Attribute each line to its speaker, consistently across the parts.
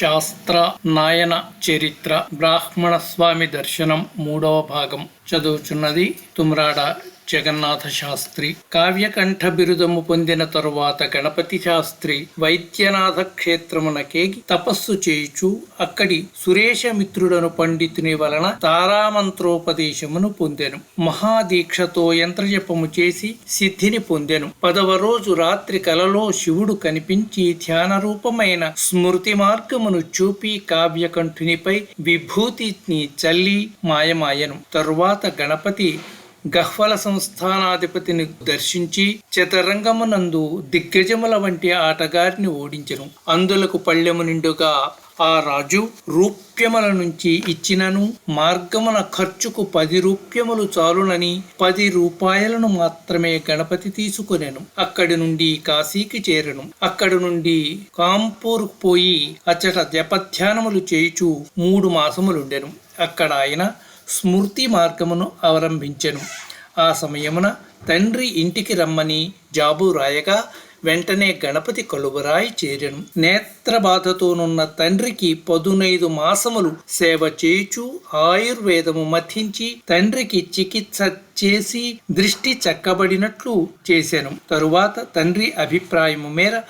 Speaker 1: శాస్త్ర నాయన చరిత్ర బ్రాహ్మణ స్వామి దర్శనం మూడవ భాగం. చదువుచున్నది తుమ్రాడ జగన్నాథ శాస్త్రి కావ్యకంఠ బిరుదము పొందిన తరువాత గణపతి శాస్త్రి వైద్యనాథ క్షేత్రమునకేగి తపస్సు చేయుచు అక్కడి సురేషమిత్రుడను పండితుని వలన తారామంత్రోపదేశమును పొందెను. మహాదీక్షతో యంత్రజపము చేసి సిద్ధిని పొందెను. పదవ రోజు రాత్రి కలలో శివుడు కనిపించి ధ్యాన రూపమైన స్మృతి మార్గమును చూపి కావ్యకంఠునిపై విభూతిని చల్లి మాయమాయను. తరువాత గణపతి గహ్వల సంస్థానాధిపతిని దర్శించి చతరంగమునందు దిగ్గజముల వంటి ఆటగారిని ఓడించెను. అందులకు పళ్ళెము నిండుగా ఆ రాజు రూప్యముల నుంచి ఇచ్చినను మార్గమున ఖర్చుకు పది రూప్యములు చాలునని పది రూపాయలను మాత్రమే గణపతి తీసుకొనెను. అక్కడి నుండి కాశీకి చేరెను. అక్కడి నుండి కాంపూర్ పోయి అచ్చట జపధ్యానములు చేయుచు మూడు మాసములుండెను. అక్కడ ఆయన స్మృతి మార్గమును అవలంబించెను. ఆ సమయమున తండ్రి ఇంటికి రమ్మని జాబు రాయగా వెంటనే గణపతి కలువరాయి చేరెను. నేత్రబాధతోనున్న తండ్రికి పదునైదు మాసములు సేవ చేయుచు ఆయుర్వేదము మథించి తండ్రికి చికిత్స చేసి దృష్టి చక్కబడినట్లు చేశాను తరువాత తండ్రి అభిప్రాయము మేర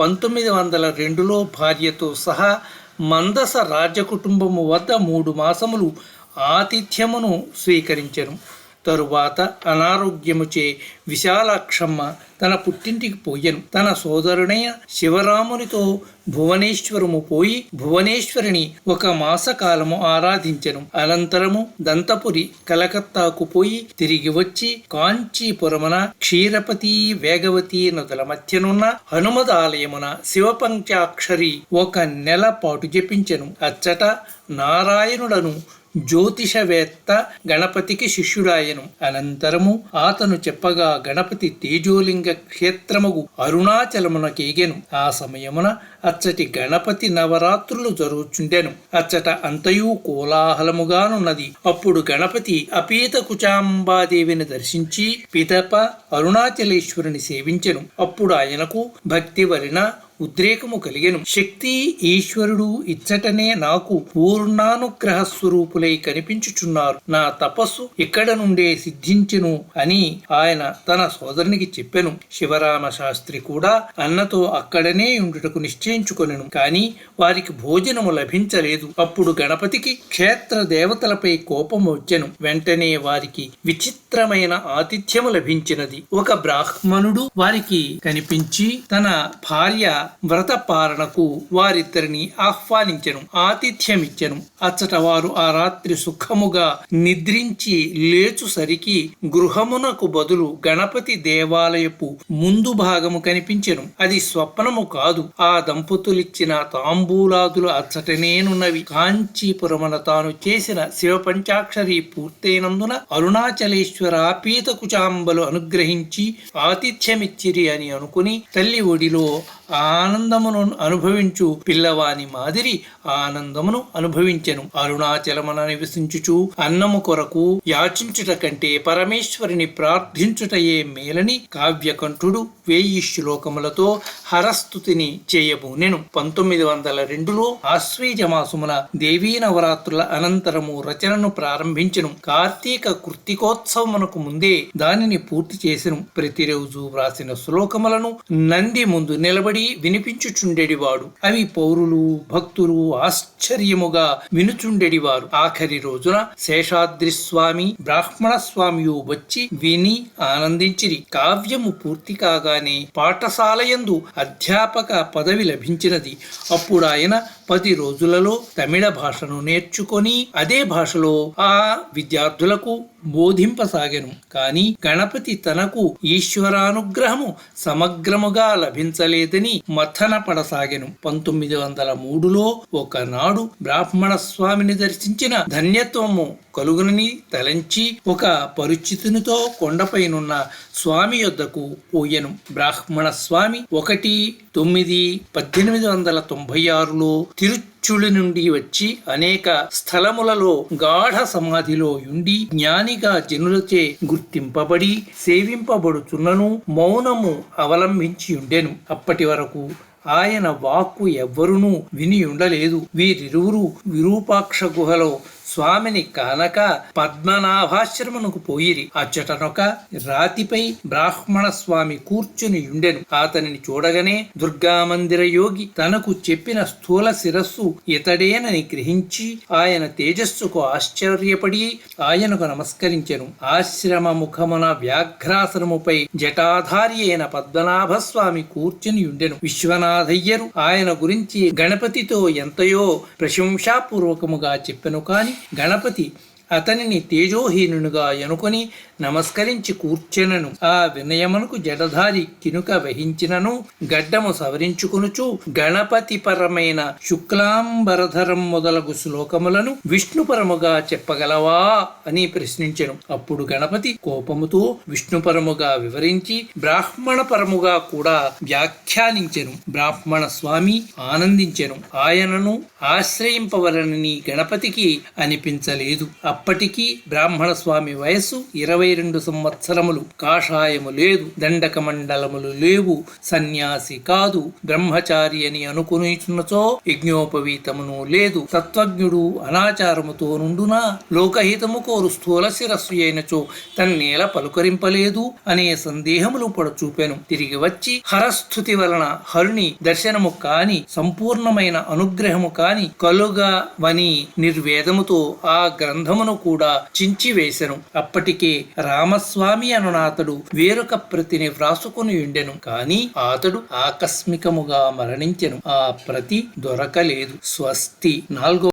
Speaker 1: పంతొమ్మిది వందల రెండులో భార్యతో సహా మందస రాజకుటుంబము వద్ద మూడు మాసములు ఆతిథ్యమును స్వీకరించను. తరువాత అనారోగ్యముచే విశాలాక్షమ్మ తన పుట్టింటికి పోయెను. తన సోదరుడైన శివరామునితో భువనేశ్వరము పోయి భువనేశ్వరిని ఒక మాసకాలము ఆరాధించెను. అనంతరము దంతపురి కలకత్తాకు పోయి తిరిగి వచ్చి కాంచీపురమున క్షీరపతి వేగవతి నదుల మధ్యనున్న హనుమదాలయమున శివపంచాక్షరి ఒక నెల పాటు జపించెను. అచ్చట నారాయణుడను జ్యోతిషవేత్త గణపతికి శిష్యుడాయను అనంతరము అతను చెప్పగా గణపతి తేజోలింగ క్షేత్రముగు అరుణాచలమునకేగెను ఆ సమయమున అచ్చటి గణపతి నవరాత్రులు జరుగుచుండెను. అచ్చట అంతయు కోలాహలముగానున్నది. అప్పుడు గణపతి అపీత కుచాంబాదేవిని దర్శించి పిదప అరుణాచలేశ్వరుని సేవించెను. అప్పుడు ఆయనకు భక్తి వలన ఉద్రేకము కలిగెను. శక్తి ఈశ్వరుడు ఇచ్చటనే నాకు పూర్ణానుగ్రహ స్వరూపులై కనిపించుచున్నారు. నా తపస్సు ఇక్కడ నుండే సిద్ధించెను అని ఆయన తన సోదరునికి చెప్పెను. శివరామ శాస్త్రి కూడా అన్నతో అక్కడనే ఉండుటకు నిశ్చయించుకొనెను. కాని వారికి భోజనము లభించలేదు. అప్పుడు గణపతికి క్షేత్ర దేవతలపై కోపం వచ్చెను. వెంటనే వారికి విచిత్రమైన ఆతిథ్యము లభించినది. ఒక బ్రాహ్మణుడు వారికి కనిపించి తన భార్య వ్రత పాలనకు వారిద్దరిని ఆహ్వానించెను ఆతిథ్యమిచ్చెను. అచ్చట వారు ఆ రాత్రి సుఖముగా నిద్రించి లేచుసరికి గృహమునకు బదులు గణపతి దేవాలయపు ముందు భాగము కనిపించెను. అది స్వప్నము కాదు ఆ దంపతులిచ్చిన తాంబూలాదులు అచ్చటనేనున్నవి కాంచీపురమున తాను చేసిన శివ పంచాక్షరి పూర్తయినందున అరుణాచలేశ్వర పీతకుచాంబలు అనుగ్రహించి ఆతిథ్యమిచ్చిరి అని అనుకుని తల్లి ఒడిలో ఆనందమును అనుభవించు పిల్లవాని మాదిరి ఆనందమును అనుభవించెను. అరుణాచలమున నివసించుచు అన్నము కొరకు యాచించుట కంటే పరమేశ్వరిని ప్రార్థించుటయే మేలని కావ్యకంఠుడు వేయి శ్లోకములతో హరస్తుతిని చేయబూనెను. పంతొమ్మిది వందల రెండులో ఆశ్వీజ మాసమున దేవీ నవరాత్రుల అనంతరము రచనను ప్రారంభించను. కార్తీక కృత్తికోత్సవమునకు ముందే దానిని పూర్తి చేసెను. ప్రతిరోజు వ్రాసిన శ్లోకములను నంది ముందు నిలబడి వినిపించుచుండెడివాడు. అవి పౌరులు భక్తులు ఆశ్చర్యముగా వినుచుండెడివారు. ఆఖరి రోజున శేషాద్రి స్వామి బ్రాహ్మణ స్వామియు వచ్చి విని ఆనందించిరి. కావ్యము పూర్తి కాగానే పాఠశాలయందు అధ్యాపక పదవి లభించినది. అప్పుడు ఆయన పది రోజులలో తమిళ భాషను నేర్చుకొని అదే భాషలో ఆ విద్యార్థులకు బోధింపసాగెను. కాని గణపతి తనకు ఈశ్వరానుగ్రహము సమగ్రముగా లభించలేదని మథన పడసాగెను పంతొమ్మిది వందల మూడులో ఒకనాడు బ్రాహ్మణ స్వామిని దర్శించిన ధన్యత్వము. కలుగునని తలంచి ఒక పరిచితునితో కొండపైనున్న స్వామి యొద్దకు పోయెను. బ్రాహ్మణ స్వామి ఒకటి తొమ్మిది పద్దెనిమిది వందల తొంభై ఆరులో తిరుచుడి నుండి వచ్చి అనేక స్థలములలో గాఢ సమాధిలో ఉండి జ్ఞానిగా జనులచే గుర్తింపబడి సేవింపబడుచున్నను మౌనము అవలంబించి ఉండెను. అప్పటి వరకు ఆయన వాక్కు ఎవ్వరునూ విని ఉండలేదు. వీరిరువురు విరూపాక్ష గుహలో స్వామిని కానక పద్మనాభాశ్రమునకు పోయిరి. అచ్చటనొక రాతిపై బ్రాహ్మణ స్వామి కూర్చుని ఉండెను అతనిని చూడగానే దుర్గామందిర యోగి తనకు చెప్పిన స్థూల శిరస్సు ఇతడేనని గ్రహించి ఆయన తేజస్సుకు ఆశ్చర్యపడి ఆయనకు నమస్కరించెను. ఆశ్రమ ముఖమున వ్యాఘ్రాసనముపై జటాధారి అయిన పద్మనాభస్వామి కూర్చుని ఉండెను విశ్వనాథయ్యరు ఆయన గురించి గణపతితో ఎంతయో ప్రశంసాపూర్వకముగా చెప్పెను కాని గణపతి అతనిని తేజోహీనునిగా ఎనుకొని నమస్కరించి కూర్చెనను. ఆ వినయమునకు జడధారి కినుక వహించినను గడ్డము సవరించుకునుచు గణపతి పరమైన శుక్లాంబరధరం మొదలగు శ్లోకములను విష్ణుపరముగా చెప్పగలవా అని ప్రశ్నించెను. అప్పుడు గణపతి కోపముతో విష్ణుపరముగా వివరించి బ్రాహ్మణ పరముగా కూడా వ్యాఖ్యానించెను. బ్రాహ్మణ స్వామి ఆనందించెను. ఆయనను ఆశ్రయింపవలనని గణపతికి అనిపించలేదు. అప్పటికి బ్రాహ్మణ స్వామి వయస్సు ఇరవై రెండు సంవత్సరములు. కాషాయము లేదు దండక మండలములు లేవు సన్యాసి కాదు బ్రహ్మచారి అని అనుకునిచున్నచో యజ్ఞోపవీతమును లేదు. తత్వజ్ఞుడు అనాచారముతో నుండునా లోకహితము కోరు స్థూల శిరస్సు అయినచో తన్నేల పలుకరింపలేదు అనే సందేహములు పడచూపెను. తిరిగి వచ్చి హరస్థుతి వలన హరుని దర్శనము కాని సంపూర్ణమైన అనుగ్రహము కాని కలుగవని నిర్వేదముతో ఆ గ్రంథమును కూడా చించివేశను అప్పటికే రామస్వామి అనునాతడు వేరొక ప్రతిని వ్రాసుకుని ఉండెను. కాని అతడు ఆకస్మికముగా మరణించెను. ఆ ప్రతి దొరకలేదు. స్వస్తి. నాలుగో